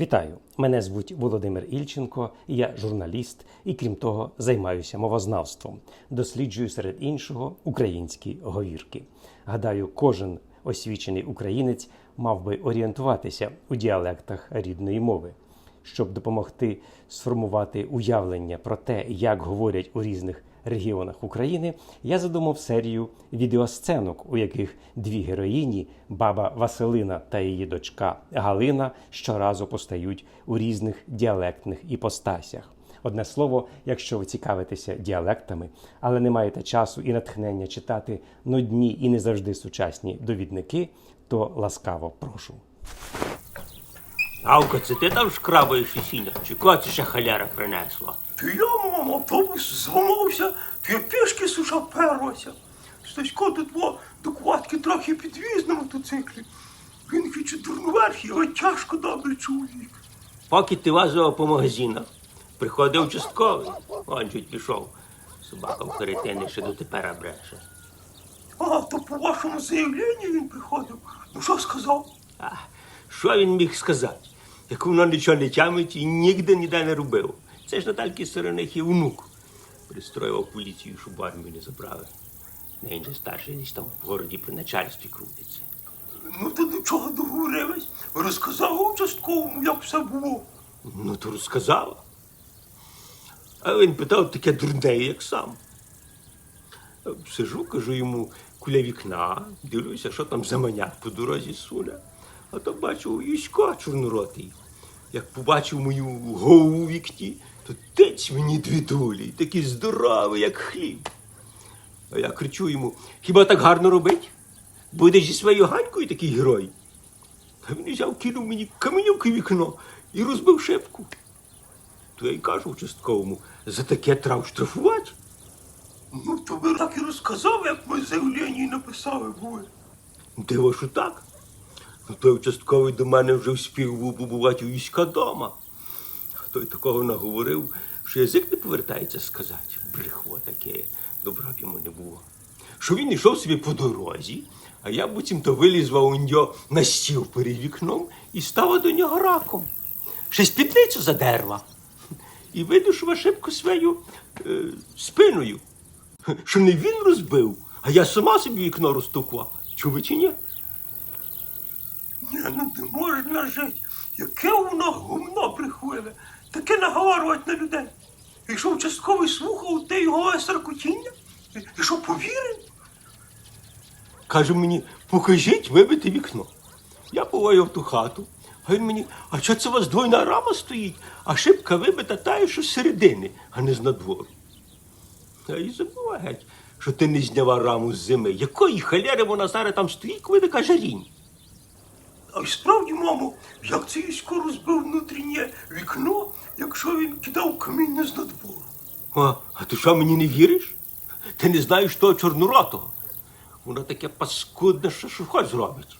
Вітаю! Мене звуть Володимир Ільченко, я журналіст і крім того займаюся мовознавством. Досліджую серед іншого українські говірки. Гадаю, кожен освічений українець мав би орієнтуватися у діалектах рідної мови, щоб допомогти сформувати уявлення про те, як говорять у різних регіонах України, я задумав серію відеосценок, у яких дві героїні, баба Василина та її дочка Галина, щоразу постають у різних діалектних іпостасях. Одне слово, якщо ви цікавитеся діалектами, але не маєте часу і натхнення читати нудні і не завжди сучасні довідники, то ласкаво прошу. Гавко, це ти там шкрабаєш у сінях? Чи кого це ще халяра принесла? Я, мам, автобус зламався, то я пішки суша перлася. Стасько тут во до кватки трохи підвіз на мотоциклі. Він хоче дурноверх, його тяжко добрий чоловік. Поки ти лазила по магазинах, приходив участковий. Он чуть пішов. Собака в харитини ще дотепер бреше. А, то по вашому заявленню він приходив. Ну що сказав? А, що він міг сказати? Як воно нічого не тямить і ніде ніде не робив. Це ж Натальки Сирених внук. Пристроював поліцію, щоб армію не забрали. Не він же старший десь там в городі при начальстві крутиться. Ну то до чого договорились? Розказав участковому, як все було. Ну, то розказала. А він питав таке дурне, як сам. Сижу, кажу йому куля вікна, дивлюся, що там за маняк по дорозі суне. А то бачу Юсько чорноротий. Як побачив мою голову у вікні, то тець мені дві долі, такий здоровий, як хліб. А я кричу йому: хіба так гарно робить? Будеш зі своєю ганькою такий герой. А він взяв, кинув мені каменюки в вікно і розбив шибку. То я й кажу участковому, за таке трав штрафувати. Ну то ви так і розказав, як ми заявлення написали були. Диво, що так. Той участковий до мене вже вспів був побувати війська дома. Той такого наговорив, що язик не повертається сказати. Брехло таке, добра б йому не було. Що він йшов собі по дорозі, а я буцімто вилізла у нього на стіл перед вікном і стала до нього раком. Ще спідницю задерла. І видушила шибку свою е, спиною. Що не він розбив, а я сама собі вікно розтукла. Чули чи ні? Ні, ну не можна жити. Яке воно гумно брехливе, таке наговорювати на людей. Якщо участковий слухав те його саркотіння, і що повірив? Каже мені, покажіть вибите вікно. Я повоював ту хату, а він мені, а що це у вас двойна рама стоїть, а шибка вибита та, що з середини, а не з надвору. Та й забула геть, що ти не зняла раму з зими. Якої халяри вона зараз там стоїть, коли така жарінь? А й справді, мамо, як це військо розбив внутрішнє вікно, якщо він кидав каміння з надвору? А, а ти що мені не віриш? Ти не знаєш того чорноротого. Воно таке паскудне, що хоч зробить.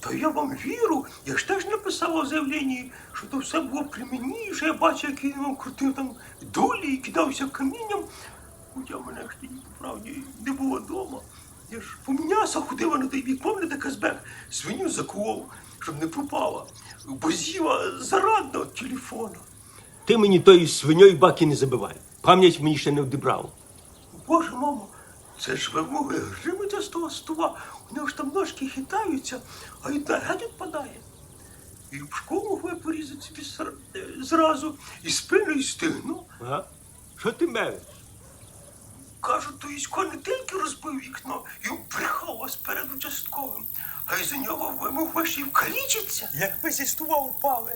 Та я вам вірю, я ж теж написала в заявленні, що то все було при мені, що я бачив, як він вам крутив там долі і кидався камінням. Хоча мене ж тоді, по правді, не було вдома. Я ж по м'яса ходила на той бік, пам'ятаєте, Казбек, свиню закував, щоб не пропала, бо з'їла зарадно телефона. Ти мені тої свиньої баки не забивай. Пам'ять мені ще не вдібрав. Боже, мамо, це ж ви могли гримити з того стола. У нього ж там ножки хитаються, а він на геть відпадає. І в школу могли порізати собі е, зразу, і спину, і стигну. А? Що ти мелиш? Кажуть, то Ісько не тільки розбив вікно і брехав вас перед участковим, а й за нього вимог ваші вкалічиться. Якби ви зі стола упали.